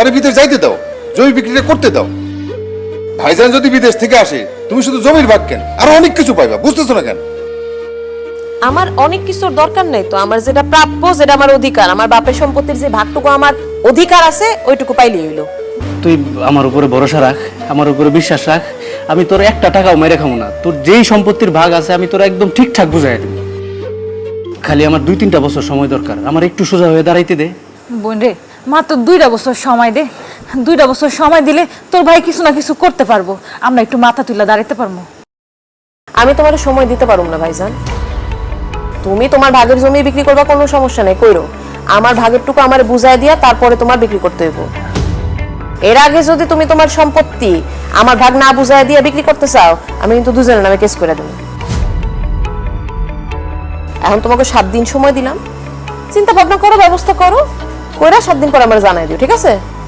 তারা বিদেশ যাইতে দাও। জমি বিক্রিটা করতে দাও। ভাইজান যদি বিদেশ থেকে আসে তুমি শুধু জমির ভাগ কেন? আরও অনেক কিছু পাইবা বুঝতেছো না কেন? আমার অনেক কিছুর দরকার নেই তো। আমার যেটা প্রাপ্য যেটা আমার অধিকার আমার বাপের সম্পত্তির যে ভাগটুকু আমার অধিকার আছে ওইটুকু পাইলেই হইল। তুই আমার উপরে ভরসা রাখ আমার উপরে বিশ্বাস রাখ। আমি তোর একটা টাকাও মেরে খাব না। তোর যেই সম্পত্তির ভাগ আছে আমি তোর একদম ঠিকঠাক বুঝাই দেব। খালি আমার দুই তিনটা বছর সময় দরকার। আমার একটু সোজা হয়ে দাঁড়াইতে দে। বোন রে মাত্র দুইটা বছর সময় দে। দুইটা বছর সময় দিলে তোর ভাই কিছু না কিছু করতে পারব। আমরা একটু মাথা তুলে দাঁড়াইতে পারব। আমি তোমার সময় দিতে পারুম না, ভাইজান। তুমি তোমার ভাগের জমি বিক্রি করবা, কোনো সমস্যা নেই, কইরো। আমার ভাগেরটুকু আমার বুঝাই দিয়া তারপরে তোমার বিক্রি করতে হইব। এর আগে যদি তুমি তোমার সম্পত্তি আমার ভাগ না বুঝাই দিয়ে বিক্রি করতে চাও, আমি কিন্তু দুজনের নামে কেস করে দেবো। এখন তোমাকে সাত দিন সময় দিলাম। চিন্তা ভাবনা করো, ব্যবস্থা করো। কইরা সাত দিন পর আমার জানাই দিও ঠিক আছে?